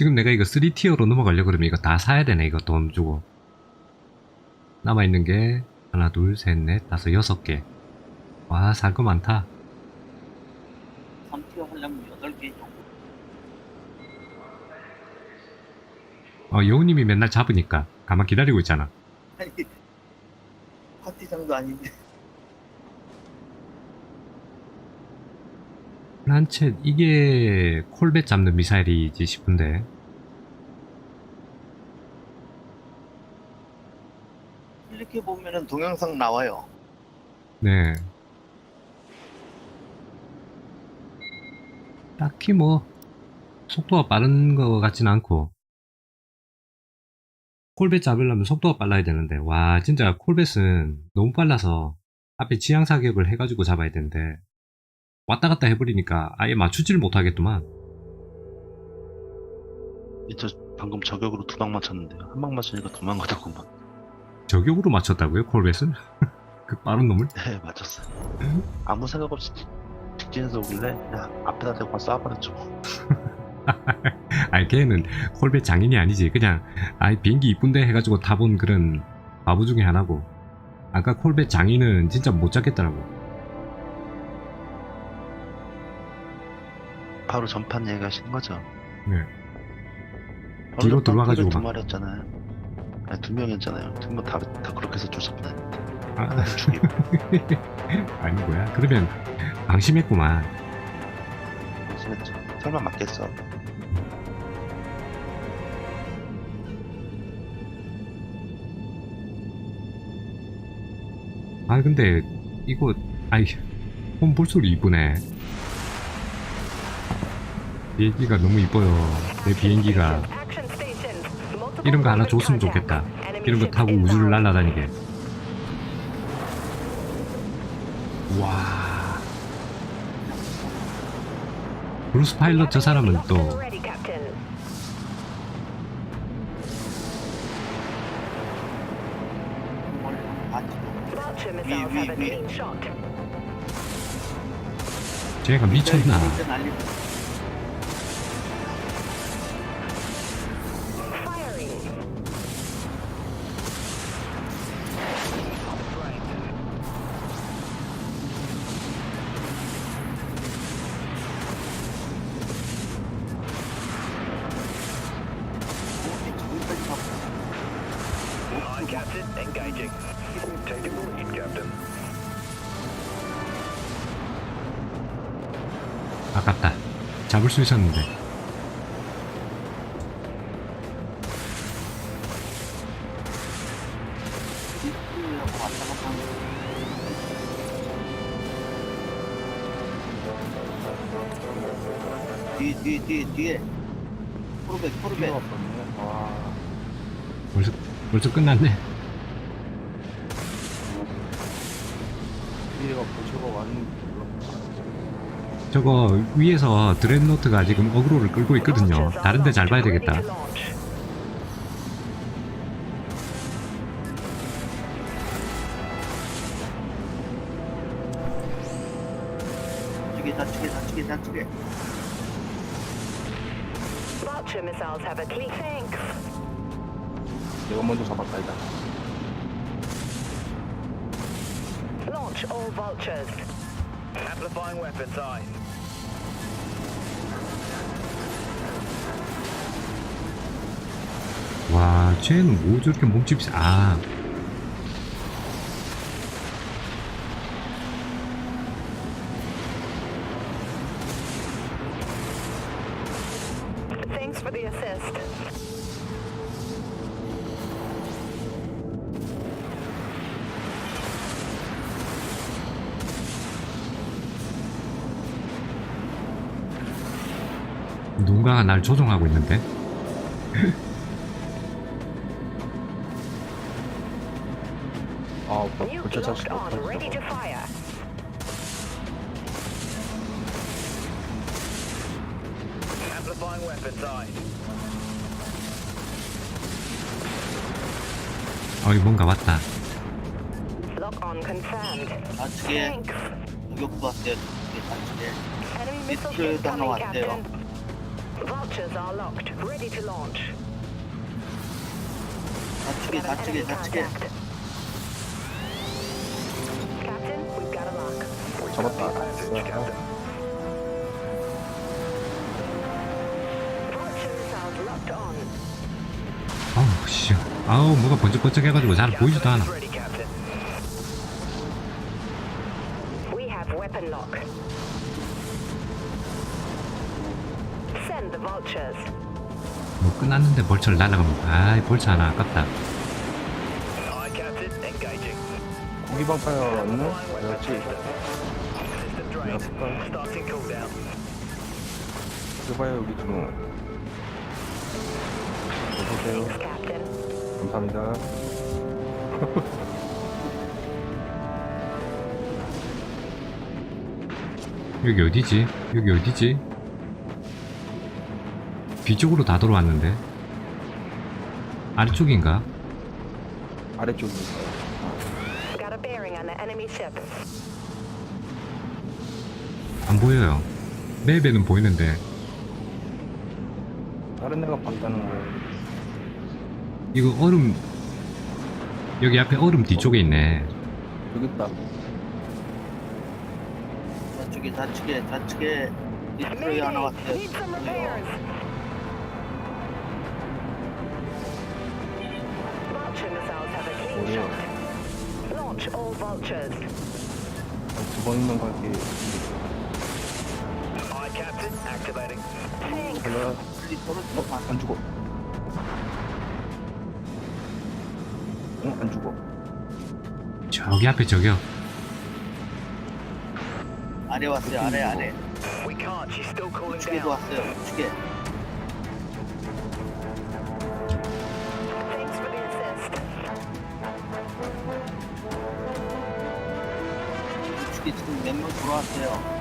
지금 내가 이거 3티어로 넘어가려고 그러면 이거 다 사야 되네 이거 돈 주고. 남아있는 게 하나 둘셋넷 다섯 여섯 개와 살 거 많다. 3티어 하려면 8개 정도. 어 여우님이 맨날 잡으니까 가만 기다리고 있잖아. 아니, 파티장도 아닌데. 란쳇 이게 콜벳 잡는 미사일이지 싶은데 이렇게 보면은 동영상 나와요. 네 딱히 뭐 속도가 빠른 거 같진 않고 콜벳 잡으려면 속도가 빨라야 되는데 와 진짜 콜벳은 너무 빨라서 앞에 지향 사격을 해가지고 잡아야 되는데 왔다 갔다 해버리니까 아예 맞추지를 못하겠더만 저 방금 저격으로 두 방 맞췄는데요. 한방 맞추니까 도망가더구만. 저격으로 맞췄다고요 콜벳을? 그 빠른 놈을? 네, 맞췄어요. 아무 생각 없이 직- 직진해서 오길래 그냥 앞에다 대고 쏴버렸죠. 아니 걔는 콜벳 장인이 아니지 그냥 아이 비행기 이쁜데 해가지고 타본 그런 바보 중에 하나고 아까 콜벳 장인은 진짜 못 잡겠더라고 바로 전판 얘기하시는 거죠. 네. 뒤로 들어와가지고 두 막. 마리였잖아요. 아니, 두 명이었잖아요. 두 명 다 다 그렇게 해서 쫓아보다녔는데. 아, 죽이고 아니 뭐야 그러면 방심했구만. 심했죠. 설마 맞겠어? 아 근데 이거 아이 홈 볼소리 이쁘네. 비행기가 너무 이뻐요. 내 비행기가 이런 거 하나 줬으면 좋겠다. 이런 거 타고 우주를 날아다니게. 와 브루스 파일럿 저 사람은 또 파티도. 쟤가 미쳤나 잡을 수 있었는데. 뒤에 뒤에 뒤에 뒤에. 포르벳 포르벳 벌써 벌써 끝났네 저거 위에서 드레드노트가 지금 어그로를 끌고 있거든요 다른데 잘 봐야 되겠다 다치게 다치게 다치게 다치게 Vulture missiles have a clean thanks. 내가 먼저 잡았다 일단 Launch all vultures. Amplifying weapon sign. 와 쟤는 뭐 저렇게 몸집이 세- 아. 누군가가 날 조종하고 있는데 Nuke 벌써 locked 찼어 on, ready to fire. Amplifying weapon sign. 어이 뭔가 왔다 Lock on confirmed. 다치게 Thanks. 공격도 왔대요 다치게 다치게 Enemy missile 밑으로 ship 하나 coming, 왔대요. Captain. Vultures are locked, ready to launch. 좌측에, Got an 좌측에, enemy 좌측에. Captain. Vulture missiles locked on. 아우 씨 아우 뭐가 번쩍번쩍 해가지고 잘 보이지도 않아 Ready, Captain. We have weapon lock. Send the vultures. 뭐 끝났는데 벌처를 날아가면 아이 벌처 하나 아깝다 Aye, Captain. Engaging. 고기 방파야 없네? Flying weapon 그렇지. Cooldown. 해봐요 여기. Thanks, Captain. 감사합니다. 여기 어디지? 여기 어디지? 뒤쪽으로 다 돌아왔는데 아래쪽인가? Got 보여요 맵에는 보이는데 다른 애가 봤다는 거예요. 이거 얼음 여기 앞에 얼음 뒤쪽에 있네 여기 있다. 좌측에, 좌측에, 좌측에. 디스트로이 하나 왔어요. Need some repairs. Vulture missiles have a clean 뭐야? shot. Launch all vultures. 두 번이면 갈게. 떨어지고 가. 안 죽어. 응, 안 죽어. 저기 앞에 저기요 아래 왔어요, 아래, 아래. We can't. She's still cooling 우측에도. 왔어요, 우측에. 우측에 지금 몇 명 들어왔어요.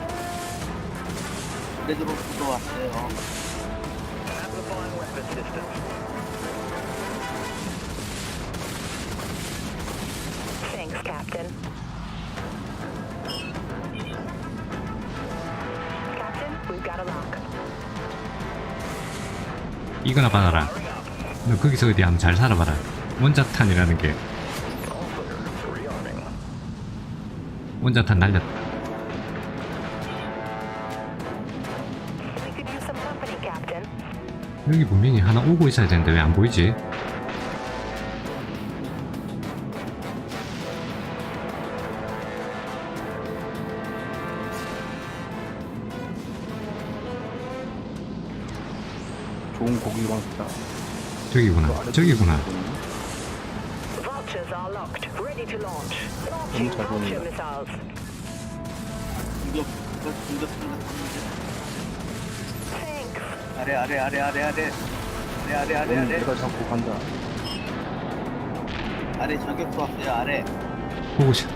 레드로 들어왔어요. Amplifying weapon system. Thanks, Captain. Captain, we've got a lock. 이거나 받아라. 너 거기서 어디 한번 잘 살아봐라 원자탄이라는 게. 원자탄 날렸다 여기 분명히 하나 오고 있어야 되는데 왜 안 보이지? 좋은 고기 방파다. 저기구나 저기구나 Vultures are locked, ready to launch. Launching 잘 vulture 공격, 공격. Thanks. 아래, 아래, 아래, 아래, 아래. 아래, 아래, 아래, 넌 아래. 내가 잡고 간다. 아래 저격도 왔어요, 아래. 보고 싶...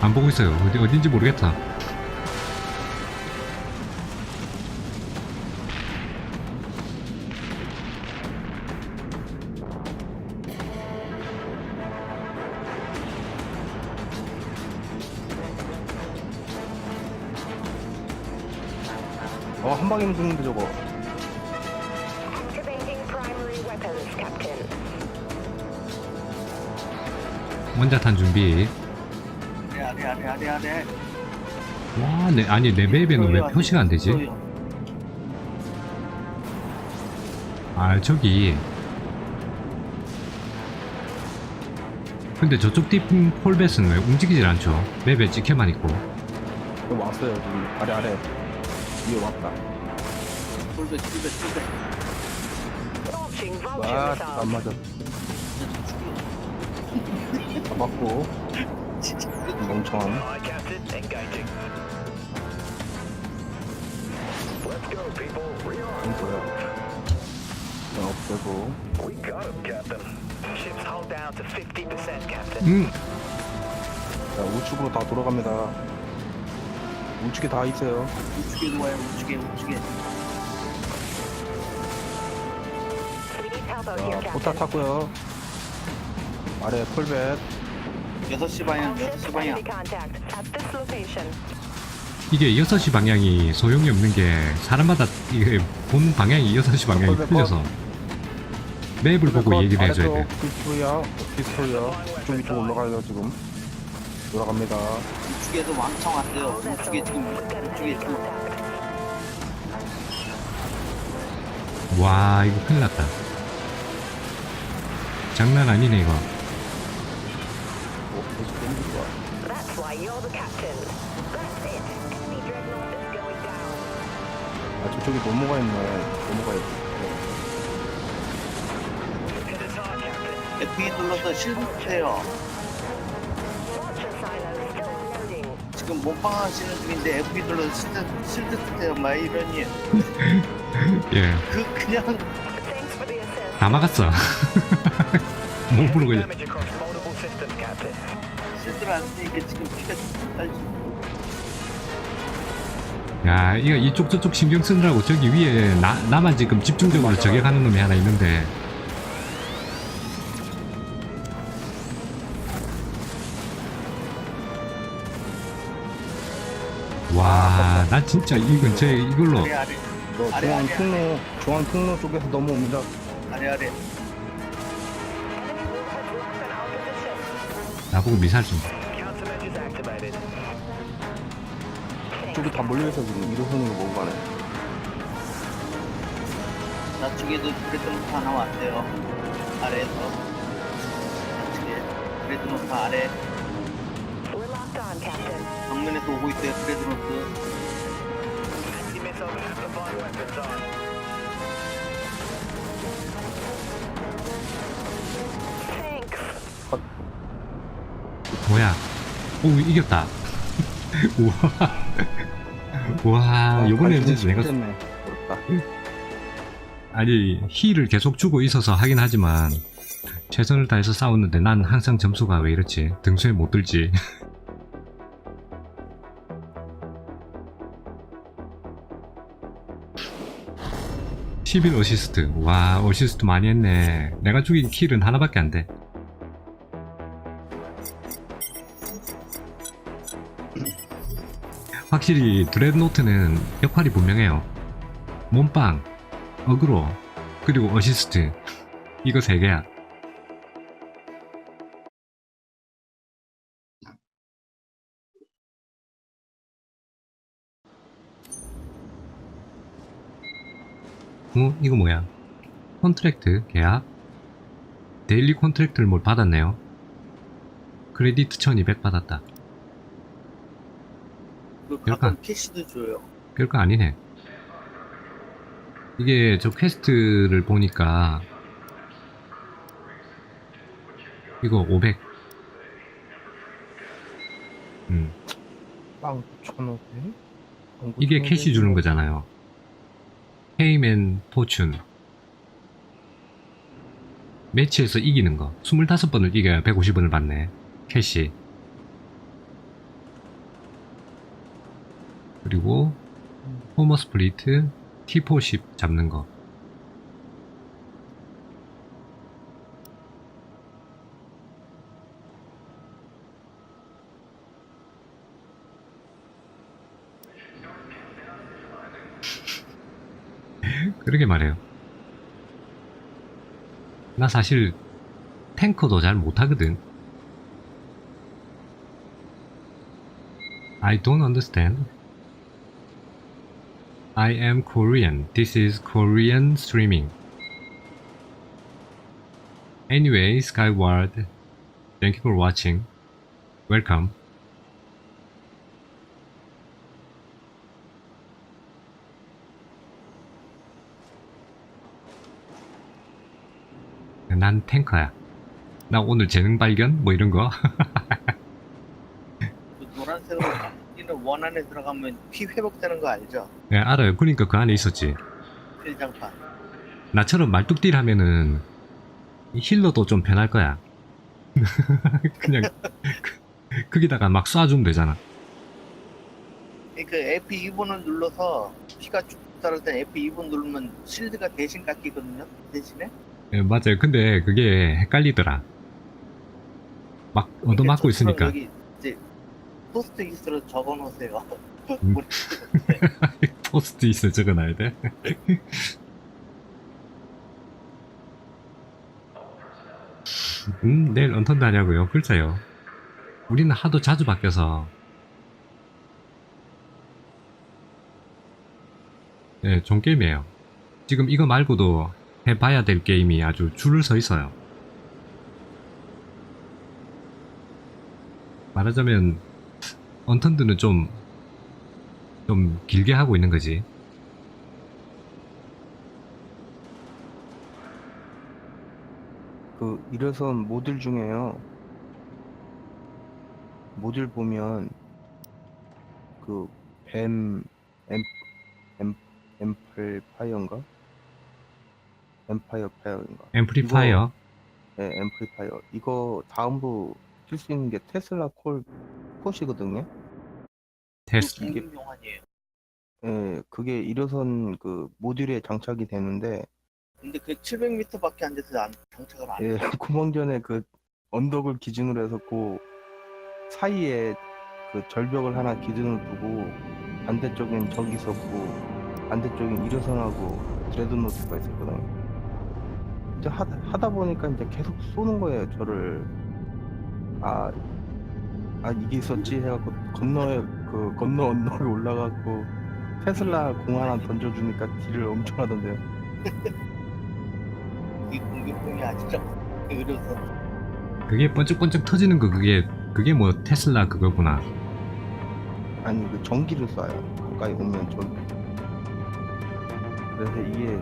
안 보고 있어요 어디 어딘지 모르겠다 어, 한 방이면 죽는데 저거. 준비 아래, 아래, 아래, 아래, 아래. 와 내, 아니 내 맵에는 왜 표시가 안 되지? 아 저기 근데 저쪽 뒷 폴벳은 왜 움직이질 않죠? 맵에 찍혀만 있고 여기 왔어요, 저기. 아래, 아래. 위에 왔다. 꿀배. Launching vulture 와. 안 맞아. 잡았고. 멍청한. Aye, Captain. Engaging. Let's go, people. Rearm. 이건 뭐야. 그냥 없애고. We got him, Captain. Ships hull down to 50%, Captain. 음 자, 우측으로 다 돌아갑니다. 우측에 다 있어요. 우측에 와요, 우측에, 우측에. We need help out here, 자, 포탑 Captain. 탔고요. 아래 폴벳. 6시 방향, All ships 6시 방향. 이게 6시 방향이 소용이 없는 게 사람마다 이게 본 방향이 6시 방향이 틀려서 맵을 보고 얘기를 해줘야 돼. 비스토리아, 비스토리아. 쪽 이쪽 올라가요 지금. 올라갑니다. 우측에서 왕창 왔어요. 우측에 지금 우측에 지금 와 이거 큰일 났다. 장난 아니네 이거. That's why you're the captain. That's it. Enemy dreadnought is going down. 아 저쪽에 있네. 있네. Hit us hard, Captain. F2 눌러서 실패해요. Launcher silo still loading. 지금 몸빵 하시는 중인데 F2 눌러서 실드 실드. 막 이러니 예, 그 그냥 Thanks for the assist. 다 막았어. 몸으로 그냥. Damage 쓰니까 지금 피가 딸지. 야, 이거 이쪽 저쪽 신경 쓰느라고 저기 위에 나, 나만 지금 집중적으로 저격하는 놈이 하나 있는데. 와, 나 진짜 이 근처에 이걸로 아래 아래 너 아래, 중앙 아래, 통로, 중앙 통로 쪽에서 넘어옵니다. 아래 아래. 나보고 미사일 activated. 쪽이 다 몰려있어 지금 일호선으로 먹고 가네. 좌측에도 브레드노트 하나 왔어요. 아래에서 좌측에 브레드노트 아래 We're locked on, Captain. 정면에서 오고 있어요. 브레드노트. 뭐야? 오, 이겼다. 우와. 와, 요번에는 진짜 내가. 아니 힐을 계속 주고 있어서 하긴 하지만 최선을 다해서 싸웠는데 난 항상 점수가 왜 이렇지 등수에 못 들지 (11) 어시스트 와 어시스트 많이 했네 내가 죽인 킬은 하나밖에 안돼 확실히 드레드노트는 역할이 분명해요 몸빵 어그로 그리고 어시스트 이거 세 개야. 어 이거 뭐야? 컨트랙트 계약 데일리 컨트랙트를 뭘 받았네요. 크레디트 1200 받았다. 그 가끔 캐시도 줘요. 별거 아니네. 이게 저 퀘스트를 보니까 이거 500. 음, 빵 9,000원. 이게 캐시 주는 거잖아요. 헤이맨 포춘. 매치에서 이기는 거. 25번을 이겨야 150원을 받네. 캐시. 그리고 호머 스플리트 T410 잡는 거. 그러게 말해요. 나 사실 탱커도 잘 못하거든. I don't understand. I am Korean. This is Korean streaming. Anyway, Skyward, thank you for watching. Welcome. 난 탱커야. 나 오늘 재능 발견? 뭐 이런 거? 그원 안에 들어가면 피 회복되는 거 알죠? 네, 알아요. 그러니까 그 안에 있었지. 필장판. 나처럼 말뚝딜 하면은 이 힐러도 좀 변할 거야. 그냥 그- 거기다가 막 쏴주면 되잖아. 그러니까 F2번을 눌러서 피가 쭉 따를 때 F2번 누르면 실드가 대신 깎이거든요. 대신에. 예, 맞아요. 근데 그게 헷갈리더라. 막 얻어맞고 있으니까. 여기 포스트 기스로 적어놓으세요. 음. 머리 포스트 있어 적어놔야 돼. 음, 내일 언턴도 하냐고요? 글쎄요. 우리는 하도 자주 바뀌어서. 네, 종 게임이에요. 지금 이거 말고도 해봐야 될 게임이 아주 줄을 서 있어요. 말하자면, 언턴드는 좀, 좀 길게 하고 있는 거지. 그 일회선 모듈 중에요. 모듈 보면 그 뱀 엠, 엠, 엠플파이어인가? 엠파이어 파이어인가? 앰플리파이어. 네, 엠플리파이어. 이거 다음으로 쓸 수 있는 게 테슬라 콜 콧이거든요. 테스트. 이게 용환이에요. 예, 그게 일회선 그 모듈에 장착이 되는데 근데 그 700m밖에 안 돼서 안, 장착을 안 예, 해. 구멍전에 그 언덕을 기준으로 해서 그 사이에 그 절벽을 하나 기준으로 두고 반대쪽엔 적이 있었고 반대쪽엔 일회선하고 드레드노트가 있었거든요. 이제 하, 하다 보니까 이제 계속 쏘는 거예요, 저를. 아, 아 이게 있었지 해갖고 건너에 그 건너 언덕에 올라가고 테슬라 공 하나 던져주니까 딜을 엄청 하던데요. 이 공격공이 아시죠? 그래서 그게 번쩍번쩍 터지는 거 그게 그게 뭐 테슬라 그거구나. 아니 그 전기를 쏴요 가까이 오면 전기 그래서 이게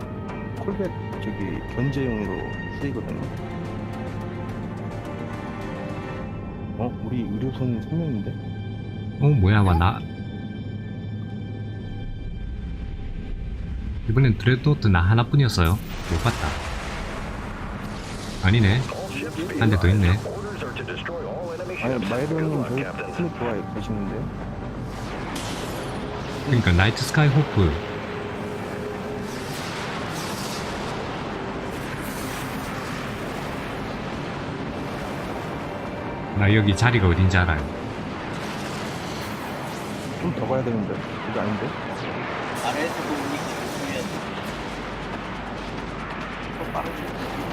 콜벳 저기 견제용으로 쓰이거든요 어? 우리 의료선 3명인데? 어 뭐야 와 나. 이번엔 드레드노트 나 하나뿐이었어요. 못 봤다. 아니네. 한 대 더 있네. 아니. 마이로님 저희. 팀에 들어와 계시는데요? 그러니까 나이트 스카이 호프. 나 여기 자리가 어딘지 알아요. 좀 더 가야 되는데 그게 아닌데? 아래에서 보니 보면 좀 빠르게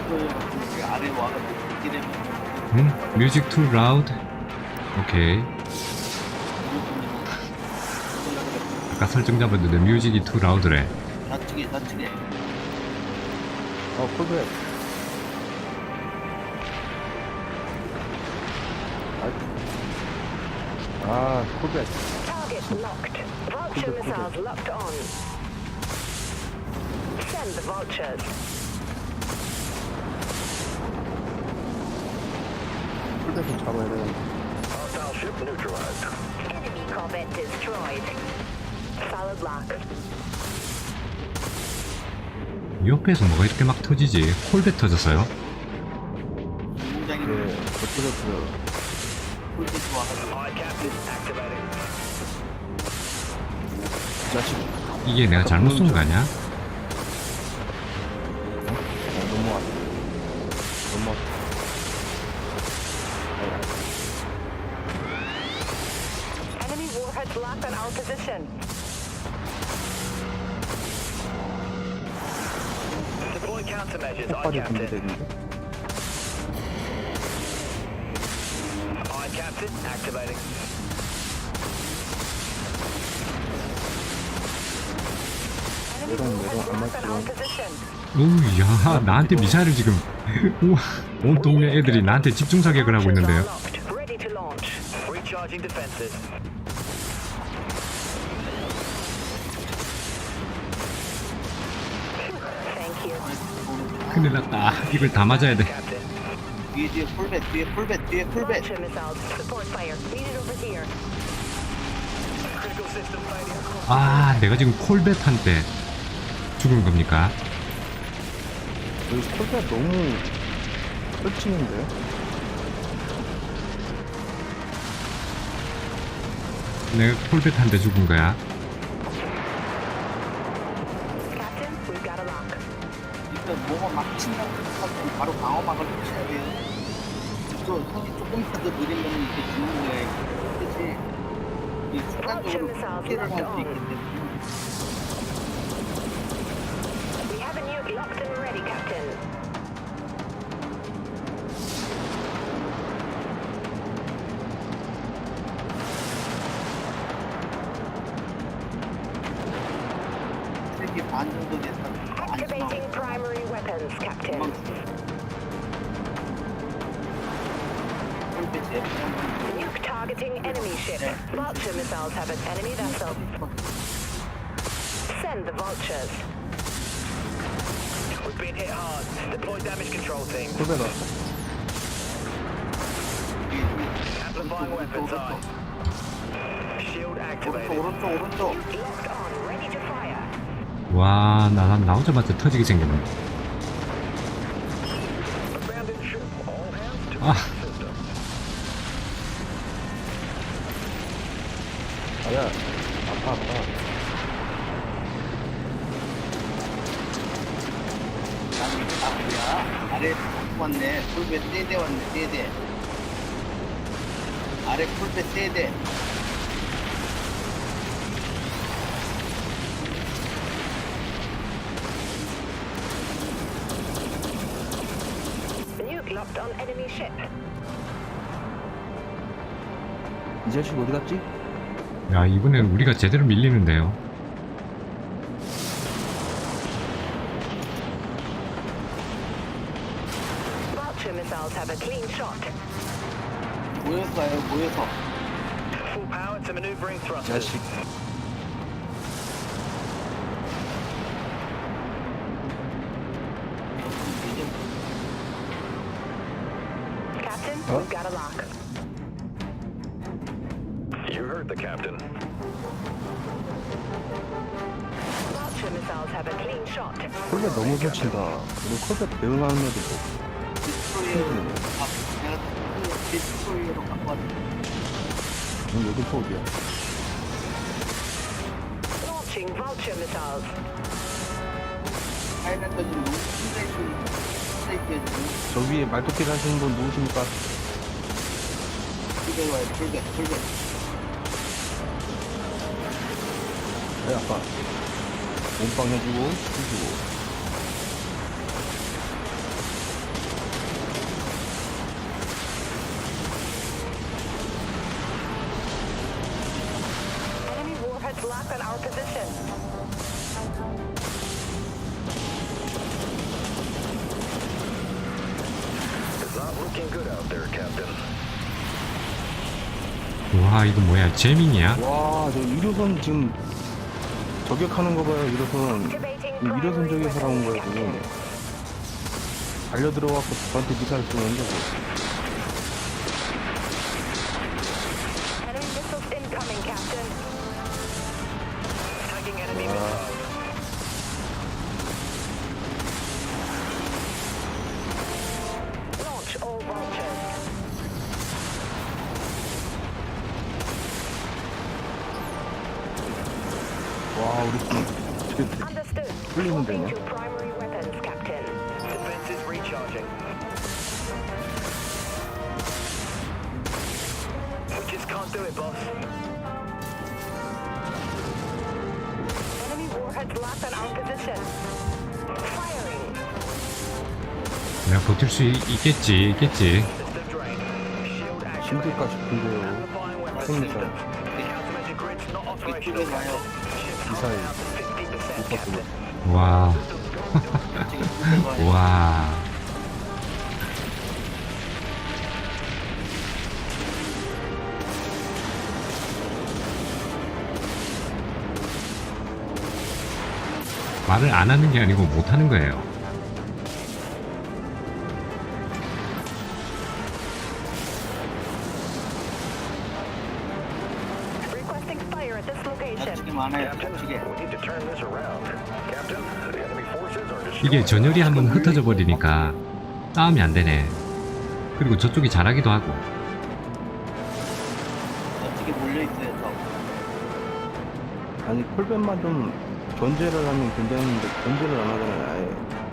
이거요. 아래 와가지고 이렇게 되면 응? 뮤직 투 라우드. 오케이. 아까 설정 잡았는데 뮤직이 투 라우드래. 좌측에 좌측에 어 아, 아 콜벳 Target locked. Vulture Cool, cool. missiles locked on. Send the vultures. 콜벳을 잡아야 되는데 Hostile ship neutralized. Enemy corvette destroyed. Solid lock. 옆에서 뭐가 이렇게 막 터지지? 콜벳 터졌어요? 공장이 그 어쩌저쩌 폴 이게 내가 잘못 쏜 거 아니야? Enemy Little, warheads little, locked on our little. position. 오우, 야, 나한테 미사일을 지금. 우와, 온 동네 애들이 나한테 집중 사격을 하고 있는데요. 큰일 났다. 이걸 다 맞아야 돼. Captain. 뒤에 뒤에 폴벳 뒤에 폴벳 뒤에 폴벳 Vulture missiles. Support fire. Needed over here. Critical system failure. 아, 내가 지금 콜벳한테 죽은 겁니까? 여기 콜벳 너무 펼치는데요? 내가 콜벳한테 죽은 거야. Captain, we've got a lock. 일단 뭐가 막 친다고 바로 방어막을 쳐야 돼요 또 손이 조금만 더 느리면 이렇게 죽는 거예요 그치 이 순간적으로 피해를 할수 있기 때문에 Amplifying weapons eye. Shield 오른쪽 activated. 오른쪽 오른쪽. Nuke locked on, ready to fire. 와, 나, 나 나오자마자 터지게 생겼네. Abandoned ship. All hands to 아, system. 아야, 아파, 아파. 남이 아프야. 아래 왔네. 풀배 세대 왔네. 세대. 아래 풀배 세대. Nuke locked on enemy ship. 이 자식 어디 갔지? 야, 이번엔 우리가 제대로 밀리는데요. Vulture missiles have a clean shot. 모여서 와요. 모여서. Full power to maneuvering 이 thrusters. 자식. Captain, Huh? we've got a lock. You heard the captain. Vulture missiles have a clean shot. 콜베 너무 설친다. 우리 콜베 대응하는 애도 뭐. 디스 디스트로이어로 갖고? Launching vulture missiles. 너무 스트레이트 스트레이트에 지금 저 위에 말도끼를 하시는 분 누구십니까? 풀배 와요. 풀배 풀배. 네, 아빠. 몸빵 해주고, 해주고. Locked on our position. It's not looking good out there, captain. 와, 이거 뭐야, 재민이야? 와, 저 1호선 지금 저격하는 거 봐요, 1호선. Activating 이 1호선 primary 쪽에서 나온 거예요, weapons, 지금. 달려 들어가고 저한테 미사일 쏘는데 position. Firing. 내가 버틸 수 있, 있겠지, 있겠지. 힘들까 싶은데요. Operational, 이쪽에. Ship's 미사일. down to 50%, 못. 봤구나. 와. 와. 말을 안 하는 게 아니고 못 하는 거예요. 이게 전열이. 한번 흩어져 버리니까 싸움이 안 되네. 그리고 저쪽이 잘하기도 하고. 좌측에 몰려 있어요. 저. 아니, 콜벤만 좀 견제를 하면 괜찮은데, 견제를 안 하잖아요, 아예.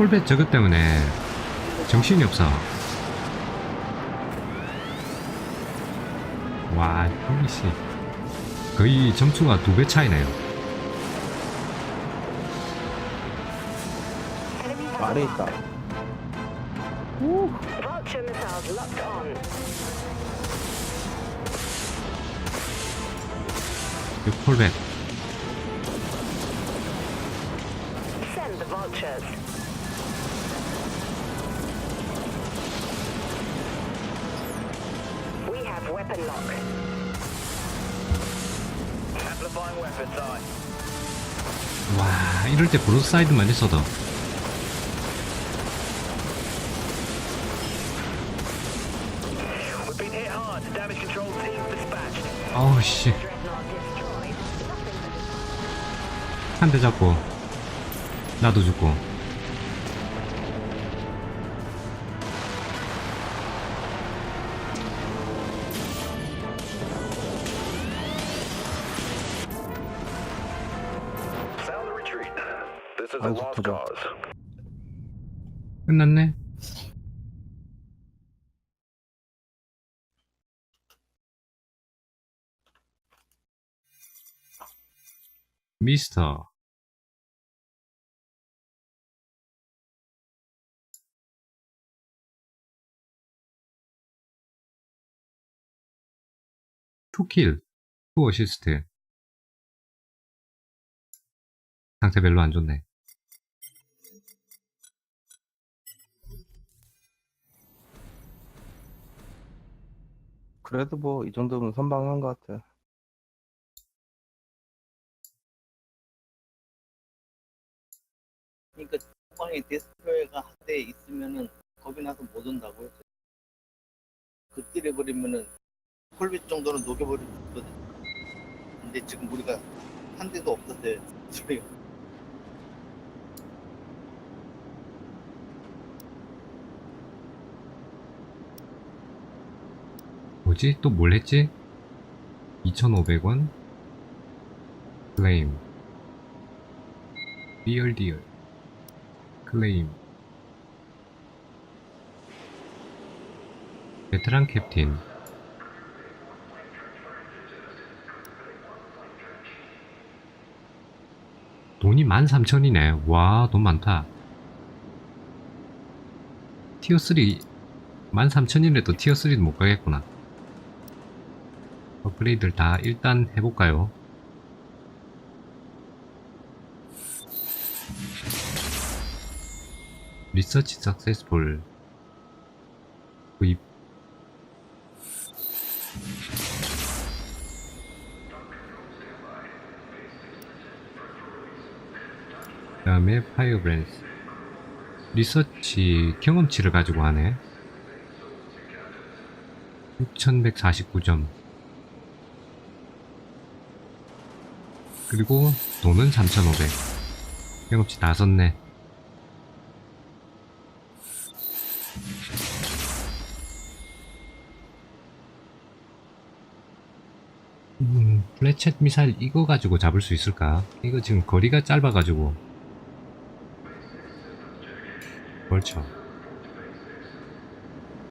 콜벳 저것 때문에 정신이 없어. 와, 이씨. 거의 점수가 두 배 차이네요. 아래 있다. 그 콜벳. Weapon lock. Amplifying weapons on. 와, 이럴 때 브로드사이드만 있어도. We've been hit hard. Damage control team dispatched. 어우, 씨. Dreadnought destroyed. 대 잡고. 나도 죽고. 아이고, lost 보자. cause. 끝났네? 미스터. 투킬, 투 어시스트. 상태 별로 안 좋네. 그래도 뭐 이 정도면 선방한 것 같아. 그러니까 후방에 데스트로이가 한 대 있으면은 겁이 나서 못 온다고요. 그때려 버리면은 콜빗 정도는 있거든. 근데 지금 우리가 한 대도 없었어요. 데스트로이가. 뭐지? 또 뭘 했지? 2,500원? 클레임. 리얼 디얼. 클레임. 베테랑 캡틴. 돈이 13,000이네. 와 돈 많다. 티어3 13,000이라도 티어3도 못 가겠구나 업그레이드를 다 일단 해볼까요? 리서치 석세스풀 구입. 그 다음에 파이어브랜스 리서치 경험치를 가지고 하네. 6149점 그리고 돈은 3,500. 경험치 다 썼네. 음, 플래쳇 미사일 이거 가지고 잡을 수 있을까? 이거 지금 거리가 짧아가지고. 그렇죠.